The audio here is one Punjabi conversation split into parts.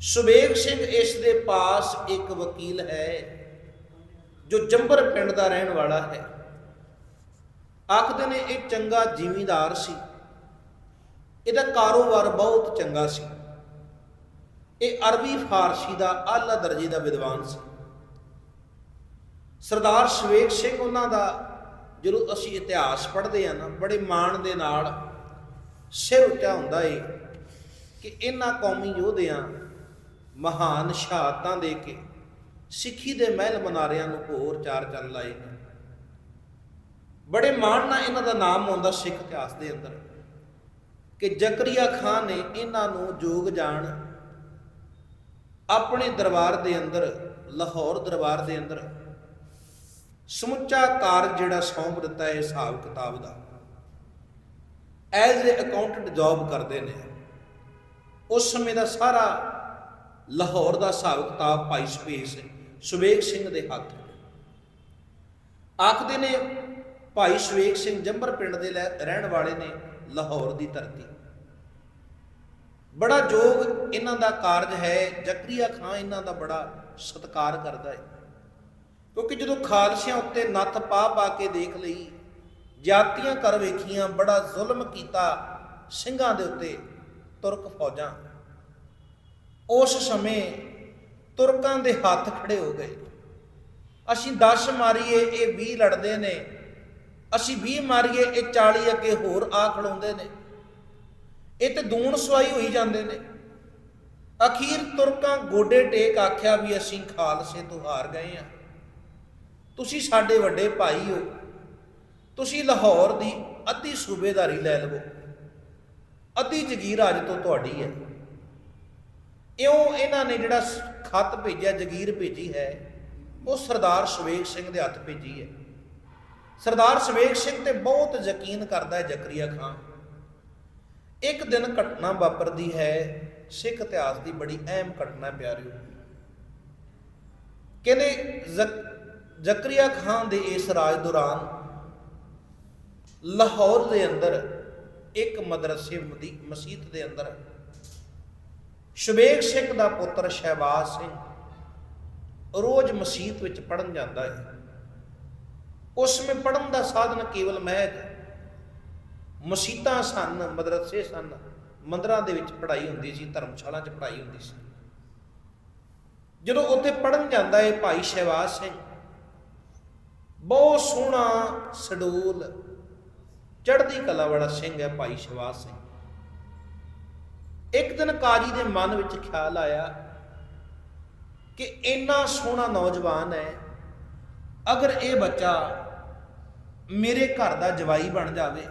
ਸੁਬੇਗ ਸਿੰਘ ਇਸ ਦੇ ਪਾਸ ਇੱਕ ਵਕੀਲ ਹੈ, ਜੋ ਜੰਬਰ ਪਿੰਡ ਦਾ ਰਹਿਣ ਵਾਲਾ ਹੈ। ਆਖਦੇ ਨੇ ਇਹ ਚੰਗਾ ਜ਼ਿਮੀਂਦਾਰ ਸੀ। ਇਹਦਾ ਕਾਰੋਬਾਰ ਬਹੁਤ ਚੰਗਾ ਸੀ। ਇਹ ਅਰਬੀ ਫਾਰਸੀ ਦਾ ਆਲਾ ਦਰਜੇ ਦਾ ਵਿਦਵਾਨ ਸੀ। ਸਰਦਾਰ ਸ਼ਵੇਕ ਸਿੰਘ ਉਹਨਾਂ ਦਾ, ਜਦੋਂ ਅਸੀਂ ਇਤਿਹਾਸ ਪੜ੍ਹਦੇ ਆ ਨਾ, ਬੜੇ ਮਾਣ ਦੇ ਨਾਲ ਸਿਰ ਉੱਚਾ ਹੁੰਦਾ ਏ ਕਿ ਇਹਨਾਂ ਕੌਮੀ ਯੋਧਿਆਂ ਮਹਾਨ ਸ਼ਹਾਦਤਾਂ ਦੇ ਕੇ ਸਿੱਖੀ ਦੇ ਮਹਿਲ ਮਨਾਰਿਆਂ ਨੂੰ ਹੋਰ ਚਾਰ ਚੰਨ ਲਾਏ ਨੇ ਬੜੇ ਮਾਣ ਨਾਲ ਇਹਨਾਂ ਦਾ ਨਾਮ ਆਉਂਦਾ ਸਿੱਖ ਇਤਿਹਾਸ ਦੇ ਅੰਦਰ ਕਿ ਜ਼ਕਰੀਆ ਖਾਨ ਨੇ ਇਹਨਾਂ ਨੂੰ ਜੋਗ ਜਾਣ ਆਪਣੇ ਦਰਬਾਰ ਦੇ ਅੰਦਰ, ਲਾਹੌਰ ਦਰਬਾਰ ਦੇ ਅੰਦਰ ਸਮੁੱਚਾ ਕਾਰਜ ਜਿਹੜਾ ਸੌਂਪ ਦਿੱਤਾ ਹੈ ਹਿਸਾਬ ਕਿਤਾਬ ਦਾ। ਐਜ਼ ਅ ਅਕਾਊਂਟੈਂਟ ਜੌਬ ਕਰਦੇ ਨੇ। ਉਸ ਸਮੇਂ ਦਾ ਸਾਰਾ ਲਾਹੌਰ ਦਾ ਹਿਸਾਬ ਕਿਤਾਬ ਭਾਈ ਸੁਬੇਗ ਸੁਬੇਗ ਸਿੰਘ ਦੇ ਹੱਥ ਆਖਦੇ ਨੇ, ਭਾਈ ਸੁਬੇਗ ਸਿੰਘ ਜੰਬਰ ਪਿੰਡ ਦੇ ਲੈ- ਰਹਿਣ ਵਾਲੇ ਨੇ ਲਾਹੌਰ ਦੀ ਧਰਤੀ। ਬੜਾ ਜੋਗ ਇਹਨਾਂ ਦਾ ਕਾਰਜ ਹੈ, ਜ਼ਕਰੀਆ ਖਾਨ ਇਹਨਾਂ ਦਾ ਬੜਾ ਸਤਿਕਾਰ ਕਰਦਾ ਹੈ। ਕਿਉਂਕਿ ਜਦੋਂ ਖਾਲਸਿਆਂ ਉੱਤੇ ਨੱਥ ਪਾ ਪਾ ਕੇ ਦੇਖ ਲਈ, ਜਾਤੀਆਂ ਕਰ ਵੇਖੀਆਂ, ਬੜਾ ਜ਼ੁਲਮ ਕੀਤਾ, ਸਿੰਘਾਂ ਦੇ ਉੱਤੇ ਤੁਰਕ ਫੌਜਾਂ ਉਸ ਸਮੇਂ ਤੁਰਕਾਂ ਦੇ ਹੱਥ ਖੜੇ ਹੋ ਗਏ। ਅਸੀਂ 10 ਮਾਰੀਏ, ਇਹ 20 ਲੜਦੇ ਨੇ। ਅਸੀਂ 20 ਮਾਰੀਏ, ਇਹ 40 ਅੱਗੇ ਹੋਰ ਆ ਖੜਾਉਂਦੇ ਨੇ। ਇਹ ਤੇ ਦੂਣ ਸਵਾਈ ਹੋਈ ਜਾਂਦੇ ਨੇ। ਅਖੀਰ ਤੁਰਕਾਂ ਗੋਡੇ ਟੇਕ ਆਖਿਆ ਵੀ ਅਸੀਂ ਖਾਲਸੇ ਤੋਂ ਹਾਰ ਗਏ ਆ ਤੁਸੀਂ ਸਾਡੇ ਵੱਡੇ ਭਾਈ ਹੋ। ਤੁਸੀਂ ਲਾਹੌਰ ਦੀ ਅੱਧੀ ਸੂਬੇਦਾਰੀ ਲੈ ਲਵੋ। ਅੱਧੀ ਜ਼ਗੀਰ ਅੱਜ ਤੋਂ ਤੁਹਾਡੀ ਹੈ। ਇਉਂ ਇਹਨਾਂ ਨੇ ਜਿਹੜਾ ਸ- ਖੱਤ ਭੇਜਿਆ, ਜ਼ਗੀਰ ਭੇਜੀ ਹੈ, ਉਹ ਸਰਦਾਰ ਸ਼ਵੇਗ ਸਿੰਘ ਦੇ ਹੱਥ ਭੇਜੀ ਹੈ। ਸਰਦਾਰ ਸ਼ਵੇਗ ਸਿੰਘ ਤੇ ਬਹੁਤ ਯਕੀਨ ਕਰਦਾ ਹੈ ਜ਼ਕਰੀਆ ਖਾਨ। ਇੱਕ ਦਿਨ ਘਟਨਾ ਵਾਪਰਦੀ ਹੈ, ਸਿੱਖ ਇਤਿਹਾਸ ਦੀ ਬੜੀ ਅਹਿਮ ਘਟਨਾ ਪਿਆਰਿਓ। ਕਹਿੰਦੇ ਜ਼ਕ- ਜ਼ਕਰੀਆ ਖਾਨ ਦੇ ਇਸ ਰਾਜ ਦੌਰਾਨ ਲਾਹੌਰ ਦੇ ਅੰਦਰ ਇੱਕ ਮਦਰਸੇ ਮਦੀ ਮਸਜਿਦ ਦੇ ਅੰਦਰ ਸ਼ਬੇਗ ਸਿੰਘ ਦਾ ਪੁੱਤਰ ਸ਼ਹਿਬਾਜ਼ ਸਿੰਘ ਰੋਜ਼ ਮਸਜਿਦ ਵਿੱਚ ਪੜਨ ਜਾਂਦਾ ਹੈ। ਉਸ ਵਿੱਚ ਪੜਨ ਦਾ ਸਾਧਨ ਕੇਵਲ ਮਹਿਜ ਮਸੀਤਾਂ ਸਨ, ਮਦਰਸੇ ਸਨ, ਮੰਦਰਾਂ ਦੇ ਵਿੱਚ ਪੜ੍ਹਾਈ ਹੁੰਦੀ ਸੀ, ਧਰਮਸ਼ਾਲਾ 'ਚ ਪੜ੍ਹਾਈ ਹੁੰਦੀ ਸੀ। ਜਦੋਂ ਉੱਥੇ ਪੜਨ ਜਾਂਦਾ ਹੈ ਭਾਈ ਸ਼ਹਿਬਾਜ਼ ਸਿੰਘ, ਬਹੁਤ ਸੋਹਣਾ ਸਡੂਲ ਚੜ੍ਹਦੀ ਕਲਾ ਵਾਲਾ ਸਿੰਘ ਹੈ ਭਾਈ ਸ਼ਹਿਬਾਜ਼ ਸਿੰਘ। ਇੱਕ ਦਿਨ ਕਾਜੀ ਦੇ ਮਨ ਵਿੱਚ ਖਿਆਲ ਆਇਆ ਕਿ ਇੰਨਾ ਸੋਹਣਾ ਨੌਜਵਾਨ ਹੈ, ਅਗਰ ਇਹ ਬੱਚਾ ਮੇਰੇ ਘਰ ਦਾ ਜਵਾਈ ਬਣ ਜਾਵੇ,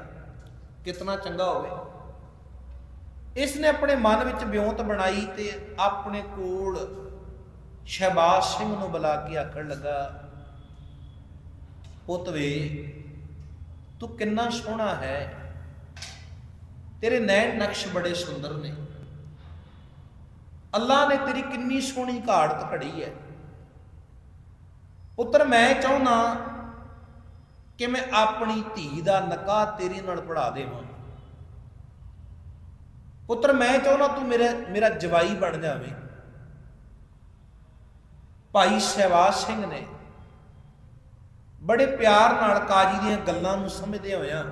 ਕਿਤਨਾ ਚੰਗਾ ਹੋਵੇ। ਇਸ ਨੇ ਆਪਣੇ ਮਨ ਵਿੱਚ ਵਿਉਂਤ ਬਣਾਈ ਤੇ ਆਪਣੇ ਕੋਲ ਸ਼ਹਿਬਾਜ਼ ਸਿੰਘ ਨੂੰ ਬੁਲਾ ਕੇ ਆਖਣ ਲੱਗਾ, ਪੁੱਤ ਵੇ, ਤੂੰ ਕਿੰਨਾ ਸੋਹਣਾ ਹੈ। ਤੇਰੇ ਨੈਣ ਨਕਸ਼ ਬੜੇ ਸੁੰਦਰ ਨੇ। ਅੱਲਾ ਨੇ ਤੇਰੀ ਕਿੰਨੀ ਸੋਹਣੀ ਘਾੜਤ ਘੜੀ ਹੈ। ਪੁੱਤਰ, ਮੈਂ ਚਾਹੁੰਦਾ ਕਿ ਮੈਂ ਆਪਣੀ ਧੀ ਦਾ ਨਿਕਾਹ ਤੇਰੇ ਨਾਲ ਪੜਾ ਦੇਵਾਂ। ਪੁੱਤਰ, ਮੈਂ ਚਾਹੁੰਦਾ ਤੂੰ ਮੇਰਾ ਮੇਰਾ ਜਵਾਈ ਬਣ ਜਾਵੇਂ। ਭਾਈ ਸਹਿਵਾਜ ਸਿੰਘ ਨੇ ਬੜੇ ਪਿਆਰ ਨਾਲ ਕਾਜੀ ਦੀਆਂ ਗੱਲਾਂ ਨੂੰ ਸਮਝਦੇ ਹੋਇਆਂ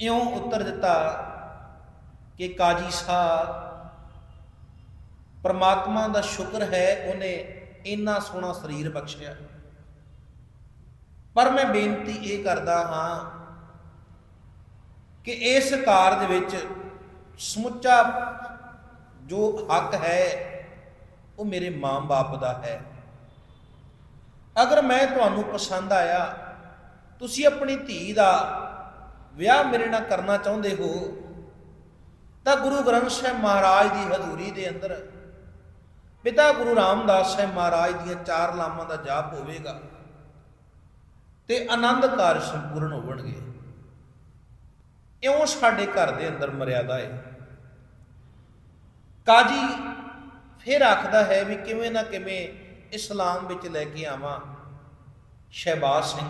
ਇਉਂ ਉੱਤਰ ਦਿੱਤਾ ਕਿ ਕਾਜੀ ਸਾਹਿਬ ਪਰਮਾਤਮਾ ਦਾ ਸ਼ੁਕਰ ਹੈ ਉਹਨੇ ਇੰਨਾ ਸੋਹਣਾ ਸਰੀਰ ਬਖਸ਼ਿਆ। ਪਰ ਮੈਂ ਬੇਨਤੀ ਇਹ ਕਰਦਾ ਹਾਂ ਕਿ ਇਸ ਕਾਰਜ ਵਿੱਚ ਸਮੁੱਚਾ ਜੋ ਹੱਕ ਹੈ, ਉਹ ਮੇਰੇ ਮਾਂ-ਬਾਪ ਦਾ ਹੈ। ਅਗਰ ਮੈਂ ਤੁਹਾਨੂੰ ਪਸੰਦ ਆਇਆ, ਤੁਸੀਂ ਆਪਣੀ ਧੀ ਦਾ ਵਿਆਹ ਮੇਰੇ ਨਾਲ ਕਰਨਾ ਚਾਹੁੰਦੇ ਹੋ, ਤਾਂ ਗੁਰੂ ਗ੍ਰੰਥ ਸਾਹਿਬ ਮਹਾਰਾਜ ਦੀ ਹਜ਼ੂਰੀ ਦੇ ਅੰਦਰ ਪਿਤਾ ਗੁਰੂ ਰਾਮਦਾਸ ਸਾਹਿਬ ਮਹਾਰਾਜ ਦੀਆਂ ਚਾਰ ਲਾਮਾਂ ਦਾ ਜਾਪ ਹੋਵੇਗਾ ਤੇ ਆਨੰਦ ਕਾਰਜ ਸੰਪੂਰਨ ਹੋਣਗੇ ਇਉਂ ਸਾਡੇ ਘਰ ਦੇ ਅੰਦਰ ਮਰਿਆਦਾ ਹੈ ਕਾਜੀ ਫਿਰ ਆਖਦਾ ਹੈ ਵੀ ਕਿਵੇਂ ਨਾ ਕਿਵੇਂ ਇਸਲਾਮ ਵਿੱਚ ਲੈ ਕੇ ਆਵਾਂ ਸ਼ਹਿਬਾਜ਼ ਸਿੰਘ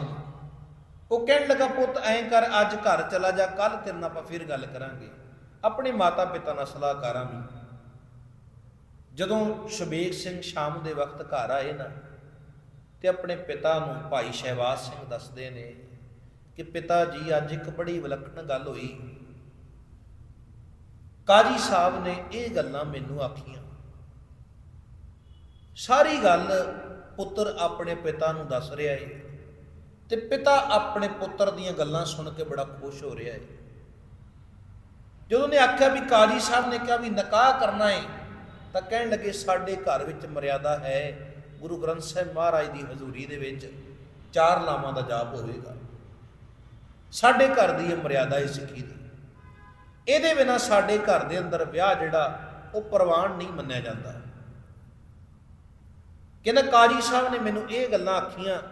ਉਹ ਕਹਿਣ ਲੱਗਾ, ਪੁੱਤ, ਐਂ ਕਰ, ਅੱਜ ਘਰ ਚਲਾ ਜਾ ਕੱਲ ਤੇਰੇ ਨਾਲ ਆਪਾਂ ਫਿਰ ਗੱਲ ਕਰਾਂਗੇ। ਆਪਣੇ ਮਾਤਾ ਪਿਤਾ ਨਾਲ ਸਲਾਹ ਕਰਾਂਗੇ ਜਦੋਂ ਸ਼ਬੀਕ ਸਿੰਘ ਸ਼ਾਮ ਦੇ ਵਕਤ ਘਰ ਆਏ ਨਾ, ਤੇ ਆਪਣੇ ਪਿਤਾ ਨੂੰ ਭਾਈ ਸ਼ਹਿਬਾਜ਼ ਸਿੰਘ ਦੱਸਦੇ ਨੇ ਕਿ ਪਿਤਾ ਜੀ, ਅੱਜ ਇੱਕ ਬੜੀ ਵਿਲੱਖਣ ਗੱਲ ਹੋਈ। ਕਾਜੀ ਸਾਹਿਬ ਨੇ ਇਹ ਗੱਲਾਂ ਮੈਨੂੰ ਆਖੀਆਂ। ਸਾਰੀ ਗੱਲ ਪੁੱਤਰ ਆਪਣੇ ਪਿਤਾ ਨੂੰ ਦੱਸ ਰਿਹਾ ਏ ਤੇ ਪਿਤਾ ਆਪਣੇ ਪੁੱਤਰ ਦੀਆਂ ਗੱਲਾਂ ਸੁਣ ਕੇ ਬੜਾ ਖੁਸ਼ ਹੋ ਰਿਹਾ ਏ। ਜਦੋਂ ਨੇ ਆਖਿਆ ਵੀ ਕਾਜੀ ਸਾਹਿਬ ਨੇ ਕਿਹਾ ਵੀ ਨਿਕਾਹ ਕਰਨਾ ਏ ਤਾਂ ਕਹਿਣ ਲੱਗੇ, ਸਾਡੇ ਘਰ ਵਿੱਚ ਮਰਿਆਦਾ ਹੈ। ਗੁਰੂ ਗ੍ਰੰਥ ਸਾਹਿਬ ਮਹਾਰਾਜ ਦੀ ਹਜ਼ੂਰੀ ਦੇ ਵਿੱਚ ਚਾਰ ਲਾਵਾਂ ਦਾ ਜਾਪ ਹੋਵੇਗਾ। ਸਾਡੇ ਘਰ ਦੀ ਇਹ ਮਰਿਆਦਾ ਹੈ ਸਿੱਖੀ ਦੀ? ਇਹਦੇ ਬਿਨਾ ਸਾਡੇ ਘਰ ਦੇ ਅੰਦਰ ਵਿਆਹ ਜਿਹੜਾ, ਉਹ ਪ੍ਰਵਾਨ ਨਹੀਂ ਮੰਨਿਆ ਜਾਂਦਾ। ਕਹਿੰਦਾ, ਕਾਜੀ ਸਾਹਿਬ ਨੇ ਮੈਨੂੰ ਇਹ ਗੱਲਾਂ ਆਖੀਆਂ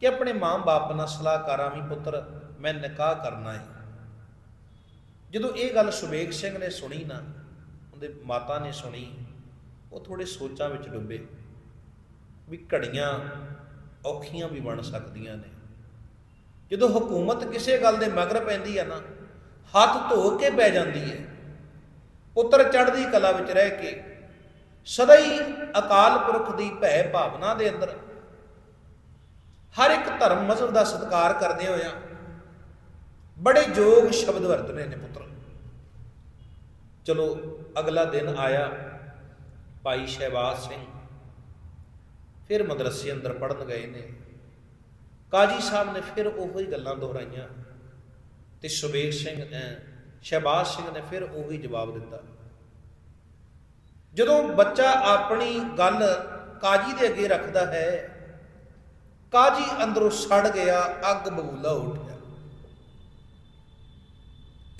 ਕਿ ਆਪਣੇ ਮਾਂ-ਬਾਪ ਨਾਲ ਸਲਾਹ ਕਰਾਂ ਵੀ ਪੁੱਤਰ, ਮੈਂ ਨਿਕਾਹ ਕਰਨਾ ਹੈ ਜਦੋਂ ਇਹ ਗੱਲ ਸੁਬੇਗ ਸਿੰਘ ਨੇ ਸੁਣੀ ਨਾ ਉਹਦੇ ਮਾਤਾ ਨੇ ਸੁਣੀ, ਉਹ ਥੋੜੇ ਸੋਚਾਂ ਵਿੱਚ ਡੁੱਬੇ ਵੀ ਘੜੀਆਂ ਔਖੀਆਂ ਵੀ ਬਣ ਸਕਦੀਆਂ ਨੇ। ਜਦੋਂ ਹਕੂਮਤ ਕਿਸੇ ਗੱਲ ਦੇ ਮਗਰ ਪੈਂਦੀ ਆ ਨਾ, ਹੱਥ ਧੋ ਕੇ ਪੈ ਜਾਂਦੀ ਹੈ ਪੁੱਤਰ ਚੜ੍ਹਦੀ ਕਲਾ ਵਿੱਚ ਰਹਿ ਕੇ ਸਦਾ ਹੀ ਅਕਾਲ ਪੁਰਖ ਦੀ ਭੈ ਭਾਵਨਾ ਦੇ ਅੰਦਰ ਹਰ ਇੱਕ ਧਰਮ ਮਜ਼ਹਬ ਦਾ ਸਤਿਕਾਰ ਕਰਦੇ ਹੋਇਆ ਬੜੇ ਜੋਗ ਸ਼ਬਦ ਵਰਤਨੇ ਨੇ ਪੁੱਤਰ। ਚਲੋ, ਅਗਲਾ ਦਿਨ ਆਇਆ ਭਾਈ ਸ਼ਹਿਬਾਜ਼ ਸਿੰਘ। ਫਿਰ ਮਦਰਸੇ ਅੰਦਰ ਪੜਨ ਗਏ ਨੇ। ਕਾਜੀ ਸਾਹਿਬ ਨੇ ਫਿਰ ਉਹੋ ਹੀ ਗੱਲਾਂ ਦੁਹਰਾਈਆਂ ਤੇ ਸੁਬੇਗ ਸਿੰਘ ਸ਼ਹਿਬਾਜ਼ ਸਿੰਘ ਨੇ ਫਿਰ ਉਹੀ ਜਵਾਬ ਦਿੱਤਾ। ਜਦੋਂ ਬੱਚਾ ਆਪਣੀ ਗੱਲ ਕਾਜੀ ਦੇ ਅੱਗੇ ਰੱਖਦਾ ਹੈ, ਕਾਜੀ ਅੰਦਰੋਂ ਸੜ ਗਿਆ, ਅੱਗ ਬਬੂਲਾ ਉੱਠ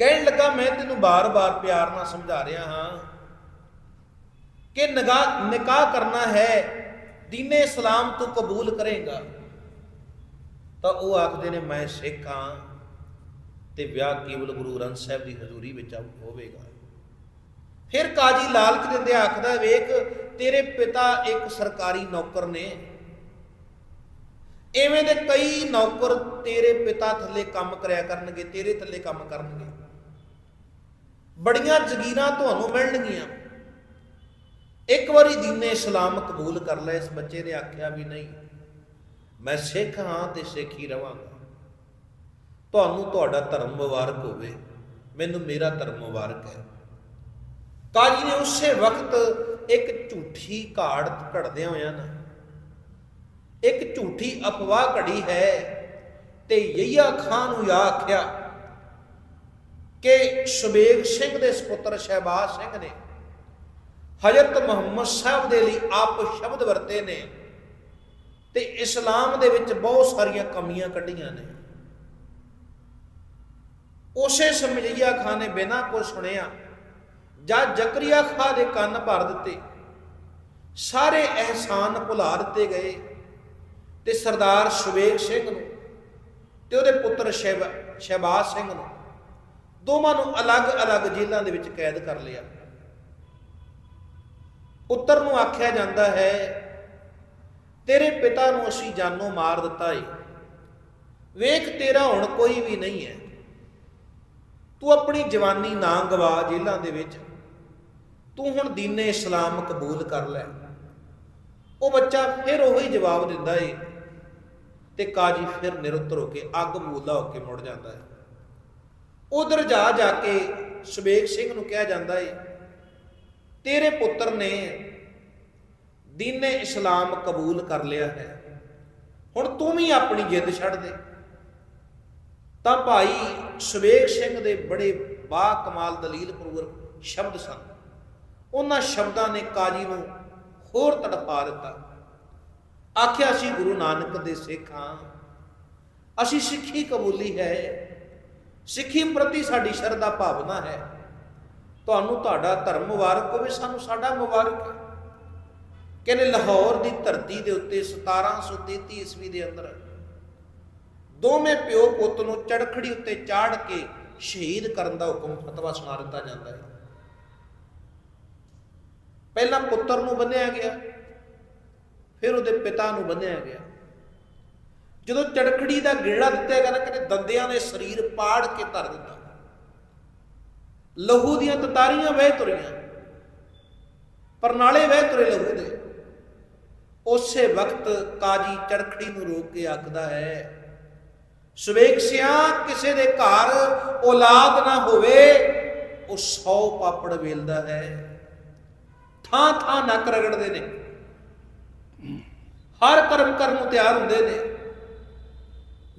ਕਹਿਣ ਲੱਗਾ, ਮੈਂ ਤੈਨੂੰ ਬਾਰ-ਬਾਰ ਪਿਆਰ ਨਾਲ ਸਮਝਾ ਰਿਹਾ ਹਾਂ ਕਿ ਨਿਕਾਹ ਨਿਕਾਹ ਕਰਨਾ ਹੈ, ਦੀਨੇ ਇਸਲਾਮ ਤੂੰ ਕਬੂਲ ਕਰੇਗਾ। ਤਾਂ ਉਹ ਆਖਦੇ ਨੇ, ਮੈਂ ਸਿੱਖ ਹਾਂ ਤੇ ਵਿਆਹ ਕੇਵਲ ਗੁਰੂ ਗ੍ਰੰਥ ਸਾਹਿਬ ਦੀ ਹਜ਼ੂਰੀ ਵਿੱਚ ਹੋਵੇਗਾ। ਫਿਰ ਕਾਜੀ ਲਾਲਚ ਦਿੰਦੇ ਆਖਦਾ, ਵੇਖ, ਤੇਰੇ ਪਿਤਾ ਇੱਕ ਸਰਕਾਰੀ ਨੌਕਰ ਨੇ। ਐਵੇਂ ਦੇ ਕਈ ਨੌਕਰ ਤੇਰੇ ਪਿਤਾ ਥੱਲੇ ਕੰਮ ਕਰਿਆ ਕਰਨਗੇ, ਤੇਰੇ ਥੱਲੇ ਕੰਮ ਕਰਨਗੇ। ਬੜੀਆਂ ਜ਼ਗੀਰਾਂ ਤੁਹਾਨੂੰ ਮਿਲਣਗੀਆਂ। ਇੱਕ ਵਾਰੀ ਦੀਨੇ ਇਸਲਾਮ ਕਬੂਲ ਕਰ ਲੈ, ਇਸ ਬੱਚੇ ਨੇ ਆਖਿਆ ਵੀ ਨਹੀਂ, ਮੈਂ ਸਿੱਖ ਹਾਂ ਤੇ ਸਿੱਖ ਹੀ ਰਵਾਂਗਾ। ਤੁਹਾਨੂੰ ਤੁਹਾਡਾ ਧਰਮ ਮੁਬਾਰਕ ਹੋਵੇ, ਮੈਨੂੰ ਮੇਰਾ ਧਰਮ ਮੁਬਾਰਕ ਹੈ। ਕਾਜੀ ਨੇ ਉਸੇ ਵਕਤ ਇੱਕ ਝੂਠੀ ਘਾੜ ਘੜਦਿਆਂ ਹੋਇਆਂ ਨਾ, ਇੱਕ ਝੂਠੀ ਅਫਵਾਹ ਘੜੀ ਹੈ ਤੇ ਯਈਆ ਖਾਨ ਨੂੰ ਯਾ ਆਖਿਆ ਕਿ ਸ਼ਬੇਗ ਸਿੰਘ ਦੇ ਸੁਪੁੱਤਰ ਸ਼ਹਿਬਾਜ਼ ਸਿੰਘ ਨੇ ਹਜ਼ਰਤ ਮੁਹੰਮਦ ਸਾਹਿਬ ਦੇ ਲਈ ਆਪ ਸ਼ਬਦ ਵਰਤੇ ਨੇ ਤੇ ਇਸਲਾਮ ਦੇ ਵਿੱਚ ਬਹੁਤ ਸਾਰੀਆਂ ਕਮੀਆਂ ਕੱਢੀਆਂ ਨੇ। ਉਸੇ ਸਮਝਈਆ ਖਾਨ ਨੇ ਬਿਨਾਂ ਕੁਝ ਸੁਣਿਆ, ਜਾਂ ਜ਼ਕਰੀਆ ਖਾਨ ਦੇ ਕੰਨ ਭਰ ਦਿੱਤੇ, ਸਾਰੇ ਅਹਿਸਾਨ ਭੁਲਾ ਦਿੱਤੇ ਗਏ ਤੇ ਸਰਦਾਰ ਸ਼ਵੇਗ ਸਿੰਘ ਨੂੰ ਤੇ ਉਹਦੇ ਪੁੱਤਰ ਸ਼ਹਿਬ, ਸ਼ਹਿਬਾਜ਼ ਸਿੰਘ ਨੂੰ ਦੋਵਾਂ ਨੂੰ ਅਲੱਗ-ਅਲੱਗ ਜੇਲ੍ਹਾਂ ਦੇ ਵਿੱਚ ਕੈਦ ਕਰ ਲਿਆ। ਪੁੱਤਰ ਨੂੰ ਆਖਿਆ ਜਾਂਦਾ ਹੈ, ਤੇਰੇ ਪਿਤਾ ਨੂੰ ਅਸੀਂ ਜਾਨੋਂ ਮਾਰ ਦਿੱਤਾ ਏ। ਵੇਖ, ਤੇਰਾ ਹੁਣ ਕੋਈ ਵੀ ਨਹੀਂ ਹੈ। ਤੂੰ ਆਪਣੀ ਜਵਾਨੀ ਨਾ ਗਵਾ ਜੇਲ੍ਹਾਂ ਦੇ ਵਿੱਚ। ਤੂੰ ਹੁਣ ਦੀਨੇ ਇਸਲਾਮ ਕਬੂਲ ਕਰ ਲੈ। ਉਹ ਬੱਚਾ ਫਿਰ ਉਹੀ ਜਵਾਬ ਦਿੰਦਾ ਏ ਤੇ ਕਾਜੀ ਫਿਰ ਨਿਰੁੱਤਰ ਹੋ ਕੇ ਅੱਗ ਮੂਲਾ ਹੋ ਕੇ ਮੁੜ ਜਾਂਦਾ ਹੈ। ਉਧਰ ਜਾ ਜਾ ਕੇ ਸੁਬੇਗ ਸਿੰਘ ਨੂੰ ਕਿਹਾ ਜਾਂਦਾ ਏ, ਤੇਰੇ ਪੁੱਤਰ ਨੇ ਦੀਨੇ ਇਸਲਾਮ ਕਬੂਲ ਕਰ ਲਿਆ ਹੈ। ਹੁਣ ਤੂੰ ਵੀ ਆਪਣੀ ਜਿੱਦ ਛੱਡ ਦੇ। ਤਾਂ ਭਾਈ ਸੁਬੇਗ ਸਿੰਘ ਦੇ ਬੜੇ ਬਾ ਕਮਾਲ ਦਲੀਲ ਪੂਰਵਕ ਸ਼ਬਦ ਸਨ। ਉਹਨਾਂ ਸ਼ਬਦਾਂ ਨੇ ਕਾਜੀ ਨੂੰ ਹੋਰ ਤੜਪਾ ਦਿੱਤਾ। ਆਖਿਆ ਸੀ ਗੁਰੂ ਨਾਨਕ ਦੇ ਸਿੱਖ ਹਾਂ। ਅਸੀਂ ਸਿੱਖੀ ਕਬੂਲੀ ਹੈ। ਸਿੱਖੀ ਪ੍ਰਤੀ ਸਾਡੀ ਸ਼ਰਧਾ ਭਾਵਨਾ ਹੈ। ਤੁਹਾਨੂੰ ਤੁਹਾਡਾ ਧਰਮ ਮੁਬਾਰਕ ਹੋਵੇ, ਸਾਨੂੰ ਸਾਡਾ ਮੁਬਾਰਕ ਹੈ। ਕਹਿੰਦੇ ਲਾਹੌਰ ਦੀ ਧਰਤੀ ਦੇ ਉੱਤੇ 1733 ਈਸਵੀ ਦੇ ਅੰਦਰ ਦੋਵੇਂ ਪਿਓ ਪੁੱਤ ਨੂੰ ਚੜਖੜੀ ਉੱਤੇ ਚਾੜ ਕੇ ਸ਼ਹੀਦ ਕਰਨ ਦਾ ਹੁਕਮ ਫਤਵਾ ਸੁਣਾ ਦਿੱਤਾ ਜਾਂਦਾ ਹੈ। ਪਹਿਲਾਂ ਪੁੱਤਰ ਨੂੰ ਬੰਨਿਆ ਗਿਆ, ਫਿਰ ਉਹਦੇ ਪਿਤਾ ਨੂੰ ਬੰਨਿਆ ਗਿਆ। ਜਦੋਂ ਚੜਖੜੀ ਦਾ ਗੇੜਾ ਦਿੱਤਾ ਗਿਆ ਨਾ, ਕਹਿੰਦੇ ਦੰਦਿਆਂ ਨੇ ਸਰੀਰ ਪਾੜ ਕੇ ਧਰ ਦਿੱਤਾ। ਲਹੂ ਦੀਆਂ ਤਤਾਰੀਆਂ ਵਹਿ ਤੁਰੀਆਂ ਪਰਨਾਲੇ ਵਹਿ ਤੁਰੇ ਲਹੂ ਦੇ। ਉਸੇ ਵਕਤ ਕਾਜੀ ਚੜਖੜੀ ਨੂੰ ਰੋਕ ਕੇ ਆਖਦਾ ਹੈ ਸੁਵੇਖ ਸਿਆ, ਕਿਸੇ ਦੇ ਘਰ ਔਲਾਦ ਨਾ ਹੋਵੇ, ਉਹ 100 ਪਾਪੜ ਵੇਲਦਾ ਹੈ। ਥਾਂ ਥਾਂ ਨੱਕ ਰਗੜਦੇ ਨੇ। ਹਰ ਕਰਮ ਕਰਨ ਨੂੰ ਤਿਆਰ ਹੁੰਦੇ ਨੇ।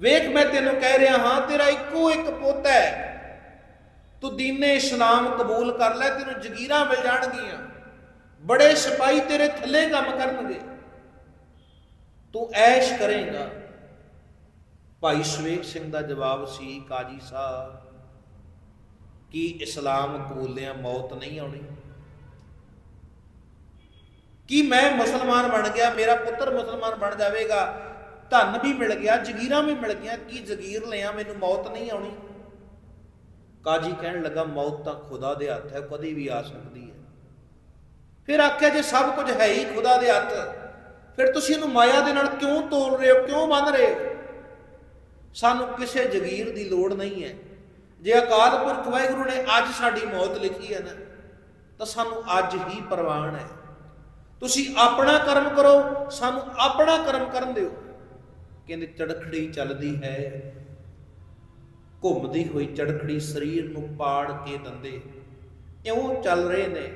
ਵੇਖ, ਮੈਂ ਤੈਨੂੰ ਕਹਿ ਰਿਹਾ ਹਾਂ, ਤੇਰਾ ਇੱਕੋ ਇੱਕ ਪੁੱਤ ਹੈ। ਤੂੰ ਦੀਨੇ ਇਸਲਾਮ ਕਬੂਲ ਕਰ ਲੈ, ਤੈਨੂੰ ਜਗੀਰਾਂ ਮਿਲ ਜਾਣਗੀਆਂ। ਬੜੇ ਸਿਪਾਹੀ ਤੇਰੇ ਥੱਲੇ ਕੰਮ ਕਰਨਗੇ। ਤੂੰ ਐਸ਼ ਕਰੇਗਾ। ਭਾਈ ਸ਼ਵੇਕ ਸਿੰਘ ਦਾ ਜਵਾਬ ਸੀ, ਕਾਜੀ ਸਾਹਿਬ, ਕਿ ਇਸਲਾਮ ਕਬੂਲਿਆਂ ਮੌਤ ਨਹੀਂ ਆਉਣੀ? ਕੀ ਮੈਂ ਮੁਸਲਮਾਨ ਬਣ ਗਿਆ, ਮੇਰਾ ਪੁੱਤਰ ਮੁਸਲਮਾਨ ਬਣ ਜਾਵੇਗਾ? ਧਨ ਵੀ ਮਿਲ ਗਿਆ, ਜਗੀਰਾਂ ਵੀ ਮਿਲ ਗਿਆ ਕੀ ਜਗੀਰ ਲਿਆ, ਮੈਨੂੰ ਮੌਤ ਨਹੀਂ ਆਉਣੀ? ਕਾਜੀ ਕਹਿਣ ਲੱਗਾ, ਮੌਤ ਤਾਂ ਖੁਦਾ ਦੇ ਹੱਥ ਹੈ, ਕਦੀ ਵੀ ਆ ਸਕਦੀ ਹੈ। ਫਿਰ ਆਖਿਆ, ਜੇ ਸਭ ਕੁਝ ਹੈ ਹੀ ਖੁਦਾ ਦੇ ਹੱਥ, ਫਿਰ ਤੁਸੀਂ ਇਹਨੂੰ ਮਾਇਆ ਦੇ ਨਾਲ ਕਿਉਂ ਤੋਲ ਰਹੇ ਹੋ, ਕਿਉਂ ਬੰਨ ਰਹੇ ਹੋ? ਸਾਨੂੰ ਕਿਸੇ ਜਗੀਰ ਦੀ ਲੋੜ ਨਹੀਂ ਹੈ। ਜੇ ਅਕਾਲ ਪੁਰਖ ਵਾਹਿਗੁਰੂ ਨੇ ਅੱਜ ਸਾਡੀ ਮੌਤ ਲਿਖੀ ਹੈ ਨਾ, ਤਾਂ ਸਾਨੂੰ ਅੱਜ ਹੀ ਪ੍ਰਵਾਨ ਹੈ। ਤੁਸੀਂ ਆਪਣਾ ਕਰਮ ਕਰੋ, ਸਾਨੂੰ ਆਪਣਾ ਕਰਮ ਕਰਨ ਦਿਓ। ਕਹਿੰਦੇ ਚੜਖੜੀ ਚੱਲਦੀ ਹੈ, ਘੁੰਮਦੀ ਹੋਈ ਚੜਖੜੀ ਸਰੀਰ ਨੂੰ ਪਾੜ ਕੇ ਦੰਦੇ। ਇਉਂ ਚੱਲ ਰਹੇ ਨੇ,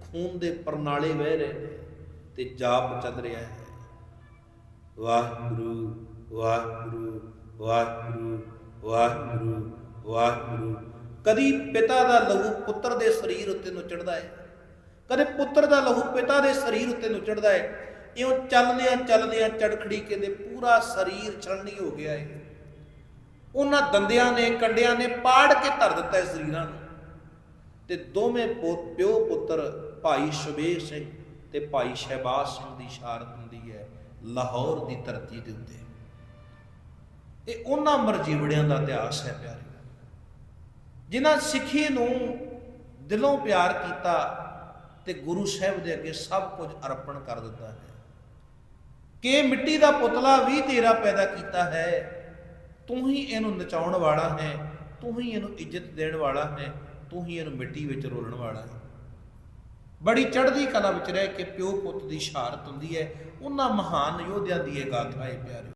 ਖੂਨ ਦੇ ਪਰਨਾਲੇ ਵਹਿ ਰਹੇ ਨੇ ਤੇ ਜਾਪ ਚੱਲ ਰਿਹਾ ਹੈ। ਵਾਹਿਗੁਰੂ ਵਾਹਿਗੁਰੂ ਵਾਹਿਗੁਰੂ ਵਾਹਿਗੁਰੂ ਵਾਹਿਗੁਰੂ। ਕਦੀ ਪਿਤਾ ਦਾ ਲਹੂ ਪੁੱਤਰ ਦੇ ਸਰੀਰ ਉੱਤੇ ਨੁਚੜਦਾ ਹੈ। ਕਦੇ ਪੁੱਤਰ ਦਾ ਲਹੂ ਪਿਤਾ ਦੇ ਸਰੀਰ ਉੱਤੇ ਨੁਚੜਦਾ ਹੈ। ਇਉਂ ਚੱਲਦਿਆਂ ਚੱਲਦਿਆਂ ਚੜਖੜੀ ਕਹਿੰਦੇ ਪੂਰਾ ਸਰੀਰ ਛਲਣੀ ਹੋ ਗਿਆ ਏ। ਉਹਨਾਂ ਦੰਦਿਆਂ ਨੇ, ਕੰਡਿਆਂ ਨੇ ਪਾੜ ਕੇ ਧਰ ਦਿੱਤਾ ਹੈ ਸਰੀਰਾਂ ਨੂੰ। ਤੇ ਦੋਵੇਂ ਪੁੱਤ, ਪਿਓ ਪੁੱਤਰ ਭਾਈ ਸ਼ਬੇਰ ਸਿੰਘ ਤੇ ਭਾਈ ਸ਼ਹਿਬਾਜ਼ ਸਿੰਘ ਦੀ ਸ਼ਹਾਦਤ ਹੁੰਦੀ ਹੈ ਲਾਹੌਰ ਦੀ ਧਰਤੀ ਦੇ ਉੱਤੇ। ਇਹ ਉਹਨਾਂ ਮਰਜੀਵੜਿਆਂ ਦਾ ਇਤਿਹਾਸ ਹੈ ਪਿਆਰੇ। ਜਿਨ੍ਹਾਂ ਸਿੱਖੀ ਨੂੰ ਦਿਲੋਂ ਪਿਆਰ ਕੀਤਾ ਤੇ ਗੁਰੂ ਸਾਹਿਬ ਦੇ ਅੱਗੇ ਸਭ ਕੁਝ ਅਰਪਣ ਕਰ ਦਿੱਤਾ ਹੈ ਕਿ ਮਿੱਟੀ ਦਾ ਪੁਤਲਾ ਵੀ ਤੇਰਾ ਪੈਦਾ ਕੀਤਾ ਹੈ। ਤੂੰ ਹੀ ਇਹਨੂੰ ਨਚਾਉਣ ਵਾਲਾ ਹੈ, ਤੂੰ ਹੀ ਇਹਨੂੰ ਇੱਜ਼ਤ ਦੇਣ ਵਾਲਾ ਹੈ, ਤੂੰ ਹੀ ਇਹਨੂੰ ਮਿੱਟੀ ਵਿੱਚ ਰੋਲਣ ਵਾਲਾ ਹੈ। ਬੜੀ ਚੜ੍ਹਦੀ ਕਲਾ ਵਿੱਚ ਰਹਿ ਕੇ ਪਿਓ ਪੁੱਤ ਦੀ ਸ਼ਹਾਦਤ ਹੁੰਦੀ ਹੈ। ਉਹਨਾਂ ਮਹਾਨ ਯੋਧਿਆਂ ਦੀ ਇਹ ਗਾਥਾ ਹੈ ਪਿਆਰੇ